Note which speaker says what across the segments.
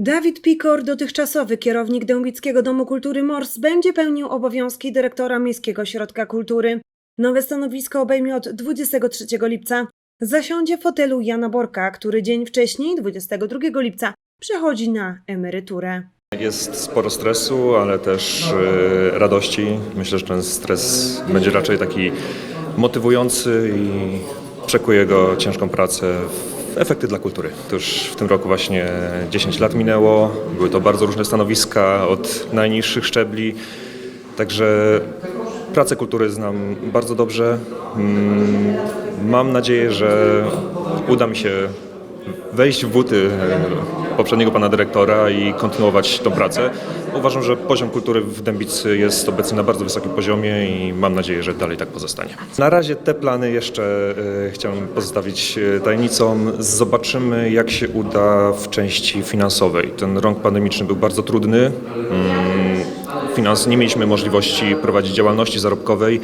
Speaker 1: Dawid Pikor, dotychczasowy kierownik Dębickiego Domu Kultury Mors, będzie pełnił obowiązki dyrektora Miejskiego Ośrodka Kultury. Nowe stanowisko obejmie od 23 lipca. Zasiądzie w fotelu Jana Borka, który dzień wcześniej, 22 lipca, przechodzi na emeryturę.
Speaker 2: Jest sporo stresu, ale też e, radości. Myślę, że ten stres będzie raczej taki motywujący i przekuje go ciężką pracę w efekty dla kultury. To już w tym roku właśnie 10 lat minęło. Były to bardzo różne stanowiska od najniższych szczebli. Także pracę kultury znam bardzo dobrze. Mm, Mam nadzieję, że uda mi się wejść w buty e, poprzedniego pana dyrektora i kontynuować tą pracę. Uważam, że poziom kultury w Dębicy jest obecnie na bardzo wysokim poziomie i mam nadzieję, że dalej tak pozostanie. Na razie te plany jeszcze e, chciałem pozostawić e, tajemnicą. Zobaczymy, jak się uda w części finansowej. Ten rok pandemiczny był bardzo trudny. Mm, Finans, nie mieliśmy możliwości prowadzić działalności zarobkowej.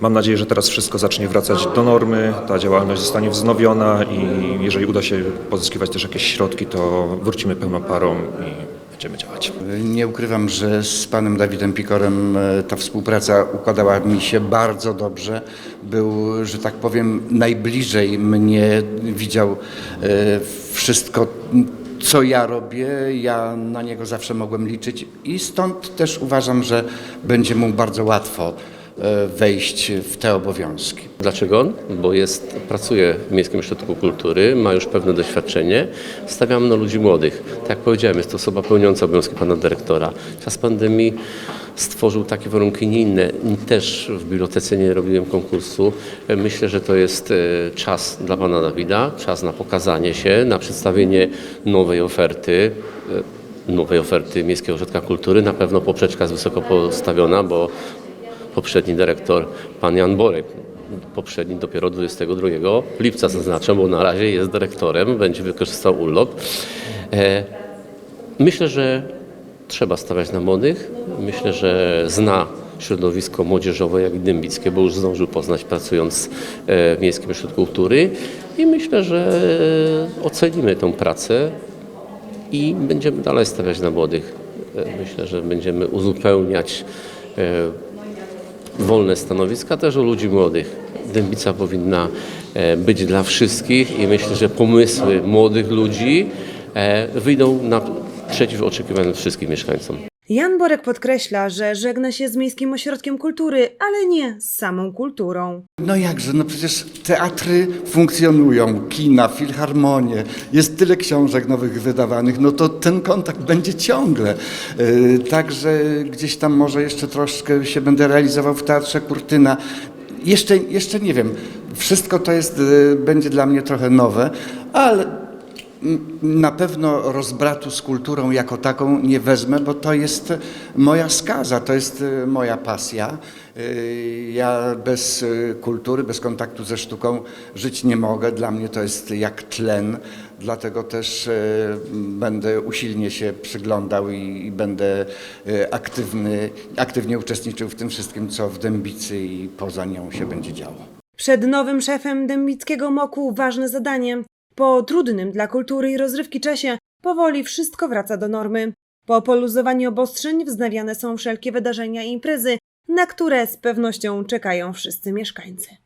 Speaker 2: Mam nadzieję, że teraz wszystko zacznie wracać do normy, ta działalność zostanie wznowiona i jeżeli uda się pozyskiwać też jakieś środki, to wrócimy pełną parą i będziemy działać.
Speaker 3: Nie ukrywam, że z panem Dawidem Pikorem e, ta współpraca układała mi się bardzo dobrze. Był, że tak powiem, najbliżej mnie, widział e, wszystko, co ja robię. Ja na niego zawsze mogłem liczyć i stąd też uważam, że będzie mu bardzo łatwo wejść w te obowiązki.
Speaker 4: Dlaczego? Bo jest, pracuje w Miejskim Ośrodku Kultury, ma już pewne doświadczenie. Stawiamy na ludzi młodych. Tak jak powiedziałem, jest to osoba pełniąca obowiązki pana dyrektora. Czas pandemii stworzył takie warunki, nie inne. Też w bibliotece nie robiłem konkursu. Myślę, że to jest e, czas dla pana Dawida, czas na pokazanie się, na przedstawienie nowej oferty e, nowej oferty Miejskiego Ośrodka Kultury. Na pewno poprzeczka jest wysoko postawiona, bo poprzedni dyrektor, pan Jan Borek, poprzedni dopiero 22 lipca zaznaczę, bo na razie jest dyrektorem, będzie wykorzystał urlop. E, myślę, że trzeba stawiać na młodych. Myślę, że zna środowisko młodzieżowe jak dębickie, bo już zdążył poznać pracując e, w Miejskim Ośrodku Kultury i myślę, że ocenimy tą pracę i będziemy dalej stawiać na młodych. E, Myślę, że będziemy uzupełniać e, wolne stanowiska też u ludzi młodych. Dębica powinna e, być dla wszystkich i myślę, że pomysły młodych ludzi e, wyjdą naprzeciw oczekiwaniom wszystkich mieszkańcom.
Speaker 1: Jan Borek podkreśla, że żegna się z Miejskim Ośrodkiem Kultury, ale nie z samą kulturą.
Speaker 3: No jakże, no przecież teatry funkcjonują, kina, filharmonie, jest tyle książek nowych wydawanych, no to ten kontakt będzie ciągle. Yy, Także gdzieś tam może jeszcze troszkę się będę realizował w Teatrze Kurtyna. Jeszcze, jeszcze nie wiem, wszystko to jest, yy, będzie dla mnie trochę nowe, ale na pewno rozbratu z kulturą jako taką nie wezmę, bo to jest moja skaza, to jest y, moja pasja. Y, Ja bez y, kultury, bez kontaktu ze sztuką żyć nie mogę. Dla mnie to jest jak tlen, dlatego też będę usilnie się przyglądał i, będę aktywny, aktywnie uczestniczył w tym wszystkim, co w Dębicy i poza nią się będzie działo.
Speaker 1: Przed nowym szefem Dębickiego Moku ważne zadanie. Po trudnym dla kultury i rozrywki czasie powoli wszystko wraca do normy. Po poluzowaniu obostrzeń wznawiane są wszelkie wydarzenia i imprezy, na które z pewnością czekają wszyscy mieszkańcy.